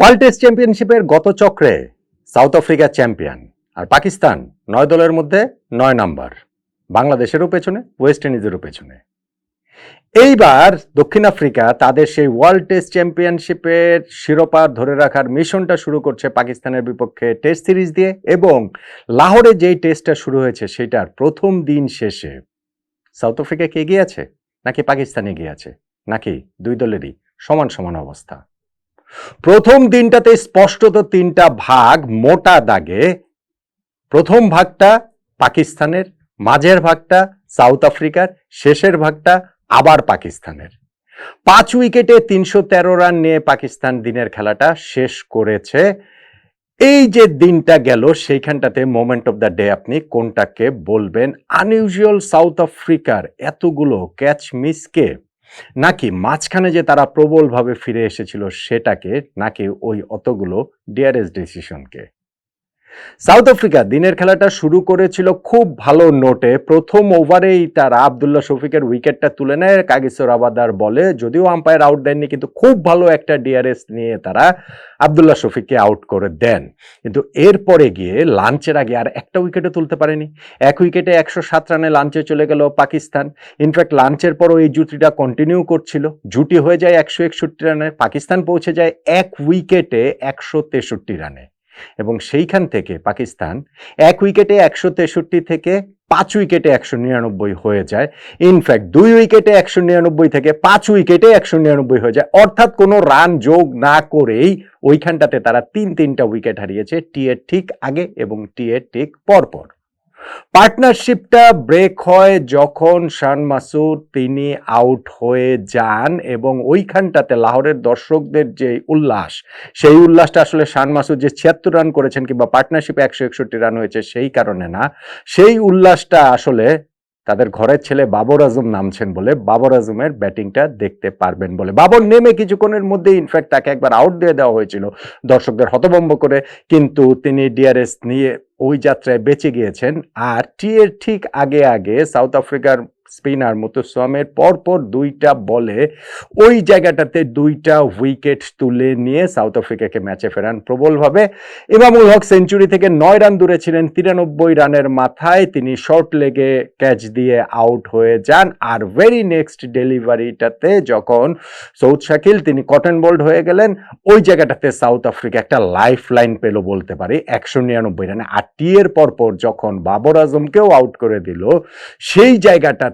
World test চ্যাম্পিয়নশিপের গত চক্রে সাউথ আফ্রিকা চ্যাম্পিয়ন আর পাকিস্তান নয় দলের মধ্যে নয় নাম্বার। বাংলাদেশেরও পেছনে ওয়েস্ট ইন্ডিজেরও পেছনে। এইবার দক্ষিণ আফ্রিকা তাদের সেই ওয়ার্ল্ড টেস্ট চ্যাম্পিয়নশিপের শিরোপা ধরে রাখার মিশনটা শুরু করছে পাকিস্তানের বিপক্ষে টেস্ট সিরিজ দিয়ে এবং লাহোরে যেই টেস্টটা শুরু হয়েছে সেটার প্রথম দিন শেষে সাউথ আফ্রিকা কে এগিয়ে আছে? নাকি পাকিস্তান এগিয়ে আছে? নাকি দুই দলেরই সমান সমান অবস্থা? প্রথম দিনটাতে স্পষ্টত তিনটা ভাগ মোটা দাগে, প্রথম ভাগটা পাকিস্তানের, মাঝের ভাগটা সাউথ আফ্রিকার, শেষের ভাগটা আবার পাকিস্তানের। পাঁচ উইকেটে তিনশো তেরো রান নিয়ে পাকিস্তান দিনের খেলাটা শেষ করেছে। এই যে দিনটা গেল, সেইখানটাতে মোমেন্ট অফ দ্য ডে আপনি কোনটাকে বলবেন? আনইউজুয়াল সাউথ আফ্রিকার এতগুলো ক্যাচ মিসকে নাকি মাঝখানে যে তারা প্রবলভাবে ফিরে এসেছিল সেটাকে নাকি ওই অতগুলো ডিআরএস ডিসিশনকে? সাউথ আফ্রিকা দিনের খেলাটা শুরু করেছিল খুব ভালো নোটে। প্রথম ওভারেই তারা আবদুল্লাহ শফিকের উইকেটটা তুলে নেয় কাগিসর আবাদার বলে। যদিও আম্পায়ার আউট দেননি, কিন্তু খুব ভালো একটা ডিআরএস নিয়ে তারা আবদুল্লাহ শফিককে আউট করে দেন। কিন্তু এরপরে গিয়ে লাঞ্চের আগে আর একটা উইকেটও তুলতে পারেনি। এক উইকেটে একশো সাত রানে লাঞ্চে চলে গেল পাকিস্তান। ইনফ্যাক্ট লাঞ্চের পরও এই জুটিটা কন্টিনিউ করছিল। জুটি হয়ে যায় একশো একষট্টি রানে, পাকিস্তান পৌঁছে যায় এক উইকেটে একশো তেষট্টি রানে। এবং সেইখান থেকে পাকিস্তান এক উইকেটে একশো তেষট্টি থেকে পাঁচ উইকেটে একশো নিরানব্বই হয়ে যায়। ইনফ্যাক্ট দুই উইকেটে একশো নিরানব্বই থেকে পাঁচ উইকেটে একশো নিরানব্বই হয়ে যায়। অর্থাৎ কোনো রান যোগ না করেই ওইখানটাতে তারা তিন তিনটা উইকেট হারিয়েছে টি এর ঠিক আগে এবং টি এর ঠিক পরপর। পার্টনারশিপটা ব্রেক হয় যখন শান মাসুদ তিনি আউট হয়ে যান এবং ওইখানটাতে লাহোরের দর্শকদের যে উল্লাস, সেই উল্লাসটা আসলে শান মাসুদ যে ছিয়াত্তর রান করেছেন কিংবা পার্টনারশিপে একশো একষট্টি রান হয়েছে সেই কারণে না, সেই উল্লাসটা আসলে তাদের ঘরের ছেলে বাবর আজম নামছেন বলে বাবর আজমের ব্যাটিংটা দেখতে পারবেন বলে। বাবর নেমে কিছুক্ষণের মধ্যে ইনফ্যাক্ট তাকে একবার আউট দিয়ে দেওয়া হয়েছিল দর্শকদের হতভম্ব করে, কিন্তু তিনি ডিআরএস নিয়ে ওই যাত্রায় বেঁচে গিয়েছেন। আর টি এর ঠিক আগে আগে সাউথ আফ্রিকার স্পিনার মুতুসমের পরপর দুইটা বলে ওই জায়গাটাতে দুইটা উইকেট তুলে নিয়ে সাউথ আফ্রিকাকে ম্যাচে ফেরান প্রবলভাবে। ইমামুল হক সেঞ্চুরি থেকে নয় রান দূরে ছিলেন, তিরানব্বই রানের মাথায় তিনি শর্ট লেগে ক্যাচ দিয়ে আউট হয়ে যান। আর ভেরি নেক্সট ডেলিভারিটাতে যখন সৌদ শাকিল তিনি কটন বোল্ড হয়ে গেলেন, ওই জায়গাটাতে সাউথ আফ্রিকা একটা লাইফ লাইন পেল বলতে পারি, একশো নিরানব্বই রানে। আর টি এর পরপর যখন বাবর আজমকেও আউট করে দিল, সেই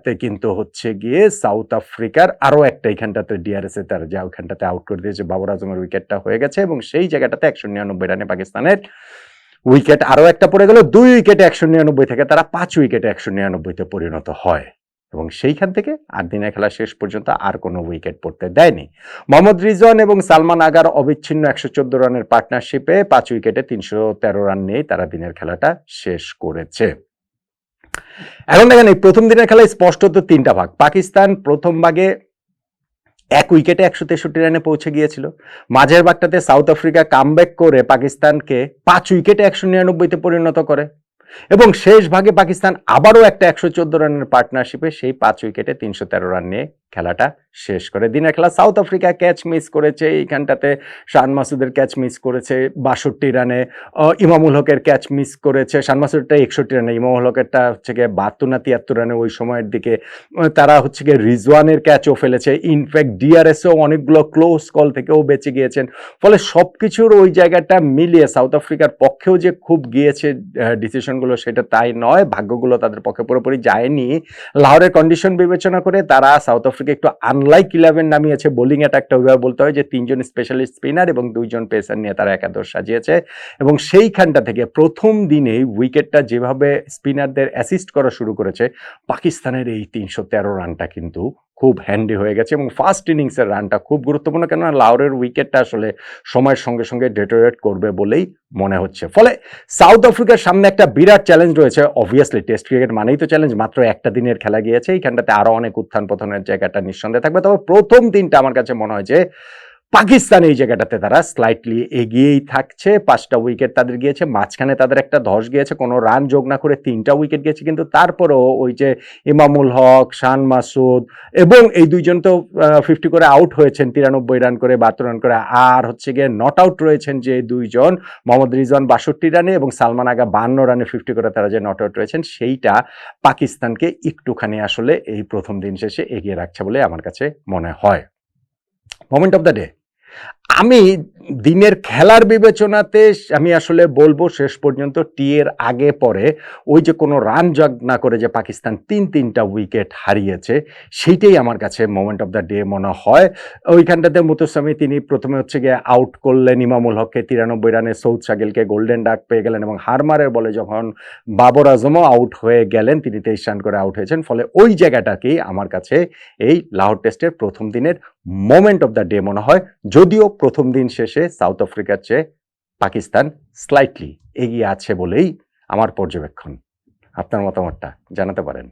জায়গাটাতে কিন্তু হচ্ছে গিয়ে সাউথ আফ্রিকার আরও একটা এখানটাতে ডিআরএস তারা, যা ওখানটাতে আউট করে দিয়েছে বাবর আজমের উইকেটটা হয়ে গেছে এবং সেই জায়গাটাতে একশো নিরানব্বই রানে পাকিস্তানের উইকেট আরও একটা পড়ে গেল। দুই উইকেটে একশো নিরানব্বই থেকে তারা পাঁচ উইকেটে একশো নিরানব্বইতে পরিণত হয় এবং সেইখান থেকে আট দিনের খেলা শেষ পর্যন্ত আর কোনো উইকেট পড়তে দেয়নি। মোহাম্মদ রিজওয়ান এবং সালমান আগার অবিচ্ছিন্ন একশো চোদ্দ রানের পার্টনারশিপে পাঁচ উইকেটে তিনশো তেরো রান নিয়েই তারা দিনের খেলাটা শেষ করেছে। এখন দেখেন এই প্রথম দিনের খেলায় স্পষ্টত তিনটা ভাগ। পাকিস্তান প্রথম ভাগে এক উইকেটে একশো তেষট্টি রানে পৌঁছে গিয়েছিল। মাঝের ভাগটাতে সাউথ আফ্রিকা কামব্যাক করে পাকিস্তানকে পাঁচ উইকেটে একশো নিরানব্বইতে পরিণত করে এবং শেষ ভাগে পাকিস্তান আবারও একটা একশো চোদ্দ রানের পার্টনারশিপে সেই পাঁচ উইকেটে তিনশো তেরো রান নিয়ে খেলাটা শেষ করে। দিনের খেলা সাউথ আফ্রিকা ক্যাচ মিস করেছে, এইখানটাতে শান মাসুদের ক্যাচ মিস করেছে, বাষট্টি রানে। ইমামুল হকের ক্যাচ মিস করেছে শান মাসুদটা একষট্টি রানে ইমামুল হকেরটা হচ্ছে গিয়ে বাহাত্তর না তিয়াত্তর রানে ওই সময়ের দিকে। তারা হচ্ছে গিয়ে রিজওয়ানের ক্যাচও ফেলেছে। ইনফ্যাক্ট ডিআরএসও অনেকগুলো ক্লোজ কল থেকেও বেঁচে গিয়েছেন। ফলে সব কিছুর ওই জায়গাটা মিলিয়ে সাউথ আফ্রিকার পক্ষেও যে খুব গিয়েছে ডিসিশনগুলো সেটা তাই নয়, ভাগ্যগুলো তাদের পক্ষে পুরোপুরি যায়নি। লাহোরের কন্ডিশন বিবেচনা করে তারা সাউথ আফ্রিকা একটু আনলাইক ইলেভেন নামিয়েছে। বোলিং অ্যাটাকটা ওইভাবে বলতে হয় যে, তিনজন স্পেশালিস্ট স্পিনার এবং দুইজন পেসার নিয়ে তারা একাদশ সাজিয়েছে। এবং সেইখানটা থেকে প্রথম দিনেই উইকেটটা যেভাবে স্পিনারদের অ্যাসিস্ট করা শুরু করেছে, পাকিস্তানের এই তিনশো তেরো রানটা কিন্তু খুব হ্যান্ডি হয়ে গেছে এবং ফার্স্ট ইনিংসের রানটা খুব গুরুত্বপূর্ণ কেননা লাউরের উইকেটটা আসলে সময়ের সঙ্গে সঙ্গে ডেটোরেট করবে বলেই মনে হচ্ছে। ফলে সাউথ আফ্রিকার সামনে একটা বিরাট চ্যালেঞ্জ রয়েছে অবভিয়াসলি টেস্ট ক্রিকেট মানেই তো চ্যালেঞ্জ মাত্র একটা দিনের খেলা গিয়েছে, এইখানটাতে আরও অনেক উত্থান পতনের জায়গাটা নিঃসন্দেহে থাকবে। তবে প্রথম দিনটা আমার কাছে মনে হয় যে পাকিস্তান এই জায়গাটাতে তারা স্লাইটলি এগিয়েই থাকছে। পাঁচটা উইকেট তাদের গিয়েছে, মাঝখানে তাদের একটা ধস গিয়েছে, কোনো রান যোগ না করে তিনটা উইকেট গিয়েছে, কিন্তু তারপরেও ওই যে ইমামুল হক, শান মাসুদ এবং এই দুইজন তো ফিফটি করে আউট হয়েছেন, তিরানব্বই রান করে, বাহাত্তর রান করে, আর হচ্ছে গিয়ে নট আউট রয়েছেন যে দুইজন, মোহাম্মদ রিজওয়ান বাষট্টি রানে এবং সালমান আগা বান্ন রানে ফিফটি করে তারা যে নট আউট রয়েছেন, সেইটা পাকিস্তানকে একটুখানি আসলে এই প্রথম দিন শেষে এগিয়ে রাখছে বলে আমার কাছে মনে হয়। মোমেন্ট অফ দ্য ডে আমি দিনের খেলার বিবেচনাতে আমি আসলে বলব শেষ পর্যন্ত টি এর আগে পরে ওই যে কোনো রান জাগ না করে যে পাকিস্তান তিন তিনটা উইকেট হারিয়েছে, সেইটাই আমার কাছে মোমেন্ট অফ দ্য ডে মনে হয়। ওইখানটাতে মুতুস্বামী তিনি প্রথমে হচ্ছে গিয়ে আউট করলেন ইমামুল হককে, তিরানব্বই রানে সৌদ সাগিলকে গোল্ডেন ডাক পেয়ে গেলেন এবং হারমারের বলে যখন বাবর আজমও আউট হয়ে গেলেন, তিনি তেইশ রান করে আউট হয়েছেন। ফলে ওই জায়গাটাকেই আমার কাছে এই লাহোর টেস্টের প্রথম দিনের মোমেন্ট অফ দ্য ডে মনে হয়, যদিও প্রথম দিন শেষে সাউথ আফ্রিকার চেয়ে পাকিস্তান স্লাইটলি এগিয়ে আছে বলেই আমার পর্যবেক্ষণ। আপনার মতামতটা জানাতে পারেন।